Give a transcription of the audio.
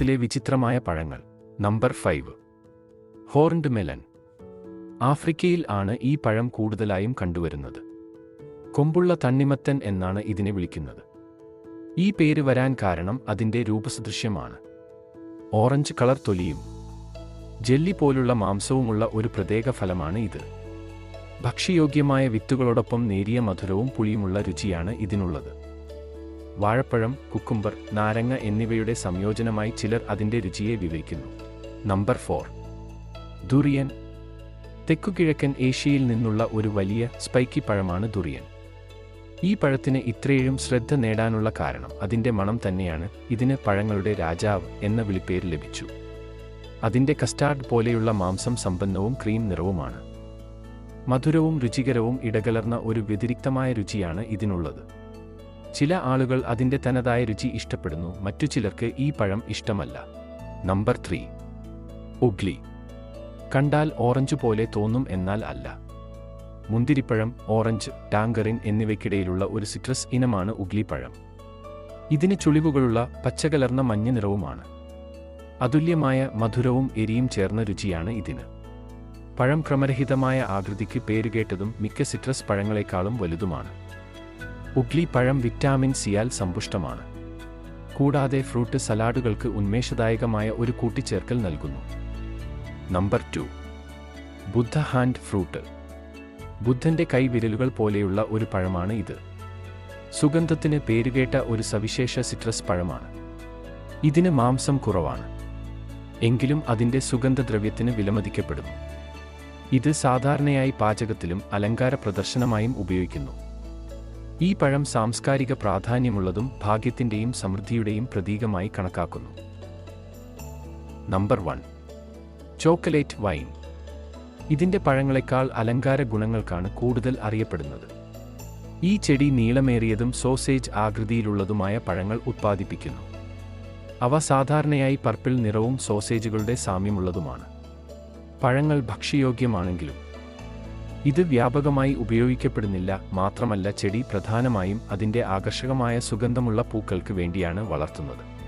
ലോകത്തിലെ വിചിത്രമായ പഴങ്ങൾ. Number five. Horned melon. ആഫ്രിക്കയിൽ ആണ് ഈ പഴം കൂടുതലായും കണ്ടുവരുന്നത്. കൊമ്പുള്ള തണ്ണിമത്തൻ എന്നാണ് ഇതിനെ വിളിക്കുന്നത്. ഈ പേര് വരാൻ കാരണം അതിന്റെ രൂപസദൃശ്യമാണ്. ഓറഞ്ച് കളർ തൊലിയും ജെല്ലി പോലുള്ള മാംസവുമുള്ള ഒരു പ്രത്യേക ഫലമാണ് ഇത്. ഭക്ഷ്യയോഗ്യമായ വിത്തുകളോടൊപ്പം നേരിയ മധുരവും പുളിയുമുള്ള രുചിയാണ് ഇതിനുള്ളത്. വാഴപ്പഴം കുക്കുംബർ നാരങ്ങ എന്നിവയുടെ സംയോജനമായി ചിലർ അതിന്റെ രുചിയെ വിവരിക്കുന്നു. Number four. ദുറിയൻ. തെക്കുകിഴക്കൻ ഏഷ്യയിൽ നിന്നുള്ള ഒരു വലിയ സ്പൈക്കി പഴമാണ് ദുറിയൻ. ഈ പഴത്തിന് ഇത്രയും ശ്രദ്ധ നേടാനുള്ള കാരണം അതിന്റെ മണം തന്നെയാണ് ഇതിന് പഴങ്ങളുടെ രാജാവ് എന്ന വിളിപ്പേര് ലഭിച്ചു. അതിന്റെ കസ്റ്റാർഡ് പോലെയുള്ള മാംസം സമ്പന്നവും ക്രീം നിറവുമാണ്. മധുരവും രുചികരവും ഇടകലർന്ന ഒരു വ്യതിരിക്തമായ രുചിയാണ് ഇതിനുള്ളത്. ചില ആളുകൾ അതിന്റെ തനതായ രുചി ഇഷ്ടപ്പെടുന്നു മറ്റു ചിലർക്ക് ഈ പഴം ഇഷ്ടമല്ല. Number three. ഉഗ്ലി. കണ്ടാൽ ഓറഞ്ച് പോലെ തോന്നും എന്നാൽ അല്ല. മുന്തിരിപ്പഴം ഓറഞ്ച് ടാങ്കറിൻ എന്നിവയ്ക്കിടയിലുള്ള ഒരു സിട്രസ് ഇനമാണ് ഉഗ്ലിപ്പഴം ഇതിന് ചുളിവുകളുള്ള പച്ചകലർന്ന മഞ്ഞ നിറവുമാണ്. അതുല്യമായ മധുരവും എരിയും ചേർന്ന രുചിയാണ് ഇതിന്. പഴം ക്രമരഹിതമായ ആകൃതിക്ക് പേരുകേട്ടതും മിക്ക സിട്രസ് പഴങ്ങളെക്കാളും വലുതുമാണ്. ഉഗ്ലി പഴം വിറ്റാമിൻ സിയാൽ സമ്പുഷ്ടമാണ്. കൂടാതെ ഫ്രൂട്ട് സലാഡുകൾക്ക് ഉന്മേഷദായകമായ ഒരു കൂട്ടിച്ചേർക്കൽ നൽകുന്നു. Number two. Buddha hand fruit. ബുദ്ധന്റെ കൈവിരലുകൾ പോലെയുള്ള ഒരു പഴമാണ് ഇത്. സുഗന്ധത്തിന് പേരുകേട്ട ഒരു സവിശേഷ സിട്രസ് പഴമാണ്. ഇതിന് മാംസം കുറവാണ്. എങ്കിലും അതിന്റെ സുഗന്ധദ്രവ്യത്തിന് വിലമതിക്കപ്പെടുന്നു. ഇത് സാധാരണയായി പാചകത്തിലും അലങ്കാര പ്രദർശനമായും ഉപയോഗിക്കുന്നു. ഈ പഴം സാംസ്കാരിക പ്രാധാന്യമുള്ളതും ഭാഗ്യത്തിന്റെയും സമൃദ്ധിയുടെയും പ്രതീകമായി കണക്കാക്കുന്നു. Number one. Chocolate vine. ഇതിന്റെ പഴങ്ങളെക്കാൾ അലങ്കാര ഗുണങ്ങൾക്കാണ് കൂടുതൽ അറിയപ്പെടുന്നത്. ഈ ചെടി നീളമേറിയതും സോസേജ് ആകൃതിയിലുള്ളതുമായ പഴങ്ങൾ ഉത്പാദിപ്പിക്കുന്നു. അവ സാധാരണയായി പർപ്പിൾ നിറവും സോസേജുകളുടെ സാമ്യമുള്ളതുമാണ്. പഴങ്ങൾ ഭക്ഷ്യയോഗ്യമാണെങ്കിലും ഇത് വ്യാപകമായി ഉപയോഗിക്കപ്പെടുന്നില്ല. മാത്രമല്ല ചെടി പ്രധാനമായും അതിന്റെ ആകർഷകമായ സുഗന്ധമുള്ള പൂക്കൾക്ക് വേണ്ടിയാണ് വളർത്തുന്നത്.